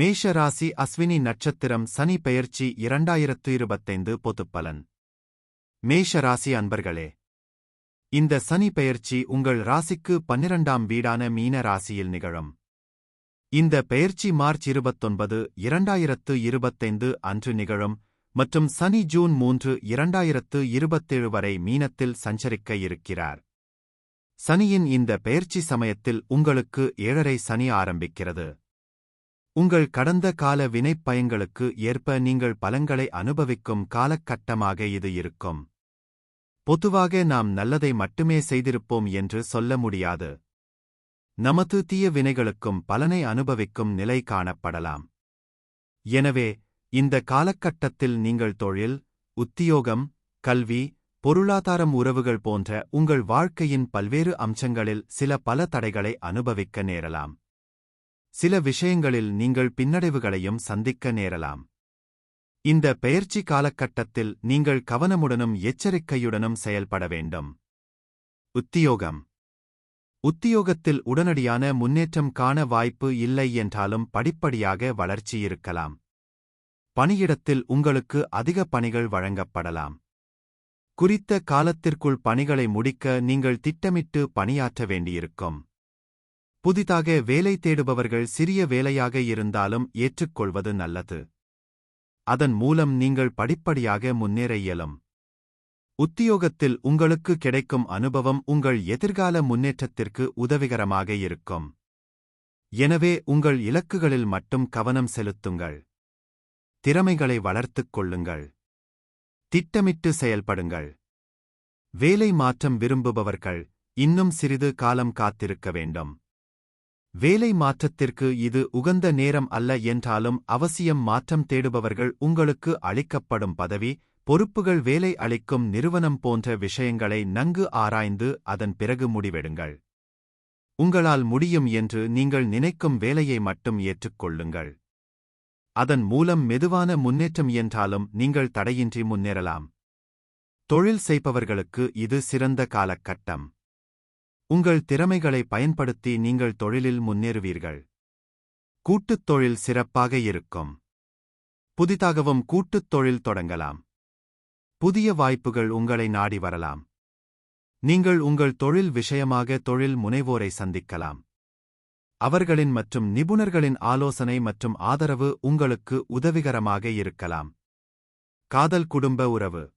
மேஷ ராசி அஸ்வினி நட்சத்திரம் சனி பெயர்ச்சி இரண்டாயிரத்து இருபத்தைந்து பொதுப்பலன். மேஷ ராசி அன்பர்களே இந்த சனி பெயர்ச்சி உங்கள் ராசிக்கு பன்னிரண்டாம் வீடான மீன ராசியில் நிகழும். இந்த பெயர்ச்சி மார்ச் இருபத்தொன்பது இரண்டாயிரத்து இருபத்தைந்து அன்று நிகழும் மற்றும் சனி ஜூன் மூன்று இரண்டாயிரத்து இருபத்தேழு வரை மீனத்தில் சஞ்சரிக்க இருக்கிறார். சனியின் இந்த பெயர்ச்சி சமயத்தில் உங்களுக்கு ஏழரை சனி ஆரம்பிக்கிறது. உங்கள் கடந்த கால வினைப்பயங்களுக்கு ஏற்ப நீங்கள் பலங்களை அனுபவிக்கும் காலகட்டமாக இது இருக்கும். பொதுவாக நாம் நல்லதை மட்டுமே செய்திருப்போம் என்று சொல்ல முடியாது. நமது தீய வினைகளுக்கும் பலனை அனுபவிக்கும் நிலை காணப்படலாம். எனவே இந்த காலகட்டத்தில் நீங்கள் தொழில் உத்தியோகம் கல்வி பொருளாதாரம் உறவுகள் போன்ற உங்கள் வாழ்க்கையின் பல்வேறு அம்சங்களில் சில பல தடைகளை அனுபவிக்க நேரலாம். சில விஷயங்களில் நீங்கள் பின்னடைவுகளையும் சந்திக்க நேரலாம். இந்த பெயர்ச்சி காலகட்டத்தில் நீங்கள் கவனமுடனும் எச்சரிக்கையுடனும் செயல்பட வேண்டும். உத்தியோகம். உத்தியோகத்தில் உடனடியான முன்னேற்றம் காண வாய்ப்பு இல்லை என்றாலும் படிப்படியாக வளர்ச்சி இருக்கலாம். பணியிடத்தில் உங்களுக்கு அதிக பணிகள் வழங்கப்படலாம். குறித்த காலத்திற்குள் பணிகளை முடிக்க நீங்கள் திட்டமிட்டு பணியாற்ற வேண்டியிருக்கும். புதிதாக வேலை தேடுபவர்கள் சிறிய வேலையாக இருந்தாலும் ஏற்றுக்கொள்வது நல்லது. அதன் மூலம் நீங்கள் படிப்படியாக முன்னேற இயலும். உத்தியோகத்தில் உங்களுக்கு கிடைக்கும் அனுபவம் உங்கள் எதிர்கால முன்னேற்றத்திற்கு உதவிகரமாக இருக்கும். எனவே உங்கள் இலக்குகளில் மட்டும் கவனம் செலுத்துங்கள். திறமைகளை வளர்த்துக் கொள்ளுங்கள். திட்டமிட்டு செயல்படுங்கள். வேலை மாற்றம் விரும்புபவர்கள் இன்னும் சிறிது காலம் காத்திருக்க வேண்டும். வேலை மாற்றத்திற்கு இது உகந்த நேரம் அல்ல என்றாலும் அவசியம் மாற்றம் தேடுபவர்கள் உங்களுக்கு அளிக்கப்படும் பதவி பொறுப்புகள் வேலை அளிக்கும் நிறுவனம் போன்ற விஷயங்களை நன்கு ஆராய்ந்து அதன் பிறகு முடிவெடுங்கள். உங்களால் முடியும் என்று நீங்கள் நினைக்கும் வேலையை மட்டும் ஏற்றுக்கொள்ளுங்கள். அதன் மூலம் மெதுவான முன்னேற்றம் என்றாலும் நீங்கள் தடையின்றி முன்னேறலாம். தொழில் செய்பவர்களுக்கு இது சிறந்த காலகட்டம். உங்கள் திறமைகளை பயன்படுத்தி நீங்கள் தொழிலில் முன்னேறுவீர்கள். கூட்டுத் தொழில் சிறப்பாக இருக்கும். புதிதாகவும் கூட்டுத் தொழில் தொடங்கலாம். புதிய வாய்ப்புகள் உங்களை நாடி வரலாம். நீங்கள் உங்கள் தொழில் விஷயமாக தொழில் முனைவோரை சந்திக்கலாம். அவர்களின் மற்றும் நிபுணர்களின் ஆலோசனை மற்றும் ஆதரவு உங்களுக்கு உதவிகரமாக இருக்கலாம். காதல் குடும்ப உறவு.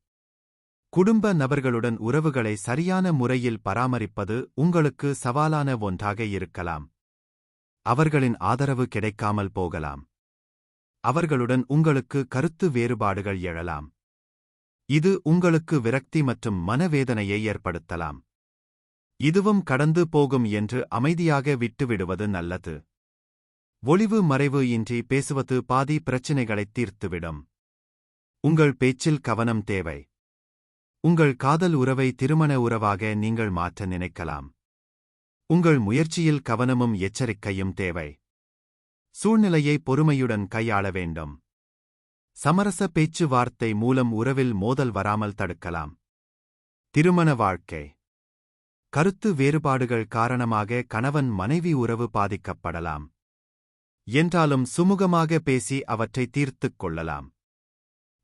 குடும்ப நபர்களுடன் உறவுகளை சரியான முறையில் பராமரிப்பது உங்களுக்கு சவாலான ஒன்றாக இருக்கலாம். அவர்களின் ஆதரவு கிடைக்காமல் போகலாம். அவர்களுடன் உங்களுக்கு கருத்து வேறுபாடுகள் எழலாம். இது உங்களுக்கு விரக்தி மற்றும் மனவேதனையை ஏற்படுத்தலாம். இதுவும் கடந்து போகும் என்று அமைதியாக விட்டுவிடுவது நல்லது. ஒளிவு மறைவு இன்றி பேசுவது பாதி பிரச்சினைகளைத் தீர்த்துவிடும். உங்கள் பேச்சில் கவனம் தேவை. உங்கள் காதல் உறவை திருமண உறவாக நீங்கள் மாற்ற நினைக்கலாம். உங்கள் முயற்சியில் கவனமும் எச்சரிக்கையும் தேவை. சூழ்நிலையை பொறுமையுடன் கையாள வேண்டும். சமரச பேச்சுவார்த்தை மூலம் உறவில் மோதல் வராமல் தடுக்கலாம். திருமண வாழ்க்கை. கருத்து வேறுபாடுகள் காரணமாக கணவன் மனைவி உறவு பாதிக்கப்படலாம். என்றாலும் சுமூகமாக பேசி அவற்றை தீர்த்துக் கொள்ளலாம்.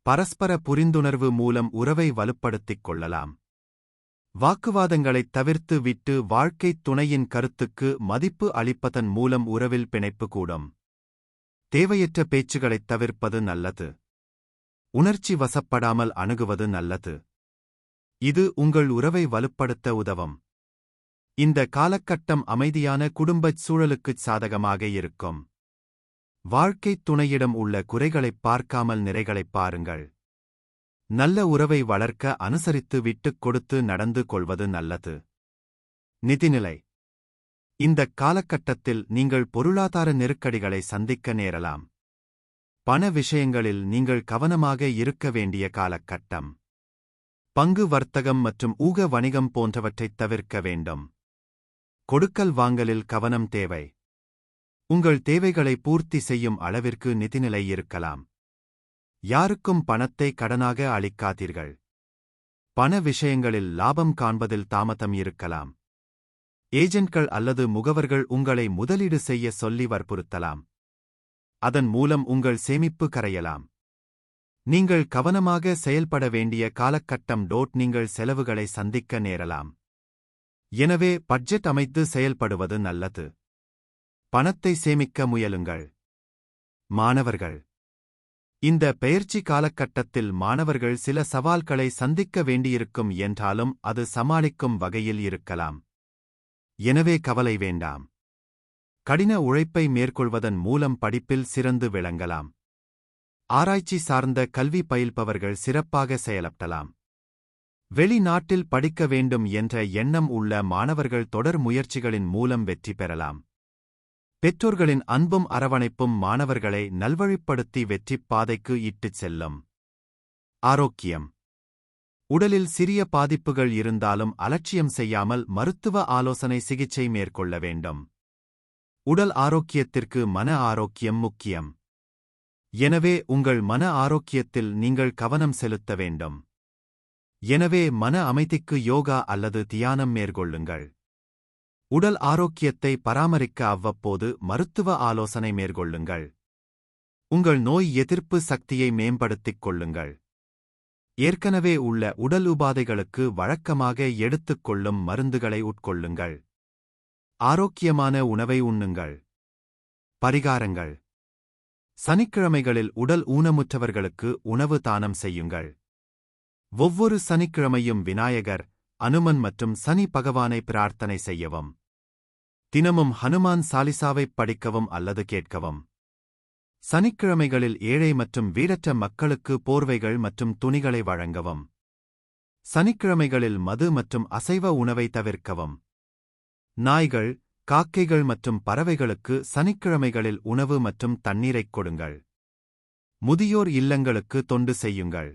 பரஸ்பர புரிந்துணர்வு மூலம் உறவை வலுப்படுத்திக் கொள்ளலாம். வாக்குவாதங்களைத் தவிர்த்து விட்டு வாழ்க்கைத் துணையின் கருத்துக்கு மதிப்பு அளிப்பதன் மூலம் உறவில் பிணைப்பு கூடும். தேவையற்ற பேச்சுகளைத் தவிர்ப்பது நல்லது. உணர்ச்சி வசப்படாமல் அணுகுவது நல்லது. இது உங்கள் உறவை வலுப்படுத்த உதவும். இந்த காலகட்டம் அமைதியான குடும்பச் சூழலுக்குச் சாதகமாக இருக்கும். வாழ்க்கைத் துணையிடம் உள்ள குறைகளைப் பார்க்காமல் நிறைகளைப் பாருங்கள். நல்ல உறவை வளர்க்க அனுசரித்து விட்டுக் கொடுத்து நடந்து கொள்வது நல்லது. நிதிநிலை. இந்தக் காலகட்டத்தில் நீங்கள் பொருளாதார நெருக்கடிகளை சந்திக்க நேரலாம். பண விஷயங்களில் நீங்கள் கவனமாக இருக்க வேண்டிய காலகட்டம். பங்கு வர்த்தகம் மற்றும் ஊக வணிகம் போன்றவற்றைத் தவிர்க்க வேண்டும். கொடுக்கல் வாங்கலில் கவனம் தேவை. உங்கள் தேவைகளை பூர்த்தி செய்யும் அளவிற்கு நிதிநிலை இருக்கலாம். யாருக்கும் பணத்தை கடனாக அளிக்காதீர்கள். பண விஷயங்களில் லாபம் காண்பதில் தாமதம் இருக்கலாம். ஏஜென்ட்கள் அல்லது முகவர்கள் உங்களை முதலீடு செய்ய சொல்லி வற்புறுத்தலாம். அதன் மூலம் உங்கள் சேமிப்பு கரையலாம். நீங்கள் கவனமாக செயல்பட வேண்டிய காலகட்டம் டோட் நீங்கள் செலவுகளை சந்திக்க நேரலாம். எனவே பட்ஜெட் அமைத்து செயல்படுவது நல்லது. பணத்தை சேமிக்க முயலுங்கள். மாணவர்கள். இந்த பயிற்சி காலகட்டத்தில் மாணவர்கள் சில சவால்களை சந்திக்க வேண்டியிருக்கும் என்றாலும் அது சமாளிக்கும் வகையில் இருக்கலாம். எனவே கவலை வேண்டாம். கடின உழைப்பை மேற்கொள்வதன் மூலம் படிப்பில் சிறந்து விளங்கலாம். ஆராய்ச்சி சார்ந்த கல்வி பயில்பவர்கள் சிறப்பாக செயலப்படலாம். வெளிநாட்டில் படிக்க வேண்டும் என்ற எண்ணம் உள்ள மாணவர்கள் தொடர் முயற்சிகளின் மூலம் வெற்றி பெறலாம். பெற்றோர்களின் அன்பும் அரவணைப்பும் மாணவர்களை நல்வழிப்படுத்தி வெற்றிப் பாதைக்கு இட்டுச் செல்லும். ஆரோக்கியம். உடலில் சிறிய பாதிப்புகள் இருந்தாலும் அலட்சியம் செய்யாமல் மருத்துவ ஆலோசனை சிகிச்சை மேற்கொள்ள வேண்டும். உடல் ஆரோக்கியத்திற்கு மன ஆரோக்கியம் முக்கியம். எனவே உங்கள் மன ஆரோக்கியத்தில் நீங்கள் கவனம் செலுத்த வேண்டும். எனவே மன அமைதிக்கு யோகா அல்லது தியானம் மேற்கொள்ளுங்கள். உடல் ஆரோக்கியத்தை பராமரிக்க அவ்வப்போது மருத்துவ ஆலோசனை மேற்கொள்ளுங்கள். உங்கள் நோய் எதிர்ப்பு சக்தியை மேம்படுத்திக் கொள்ளுங்கள். ஏற்கனவே உள்ள உடல் உபாதைகளுக்கு வழக்கமாக எடுத்துக்கொள்ளும் மருந்துகளை உட்கொள்ளுங்கள். ஆரோக்கியமான உணவை உண்ணுங்கள். பரிகாரங்கள். சனிக்கிழமைகளில் உடல் ஊனமுற்றவர்களுக்கு உணவு தானம் செய்யுங்கள். ஒவ்வொரு சனிக்கிழமையும் விநாயகர் அனுமன் மற்றும் சனி பகவானை பிரார்த்தனை செய்யவும். தினமும் ஹனுமான் சாலிசாவைப் படிக்கவும் அல்லது கேட்கவும். சனிக்கிழமைகளில் ஏழை மற்றும் வீடற்ற மக்களுக்கு போர்வைகள் மற்றும் துணிகளை வழங்கவும். சனிக்கிழமைகளில் மது மற்றும் அசைவ உணவை தவிர்க்கவும். நாய்கள் காக்கைகள் மற்றும் பறவைகளுக்கு சனிக்கிழமைகளில் உணவு மற்றும் தண்ணீரைக் கொடுங்கள். முதியோர் இல்லங்களுக்கு தொண்டு செய்யுங்கள்.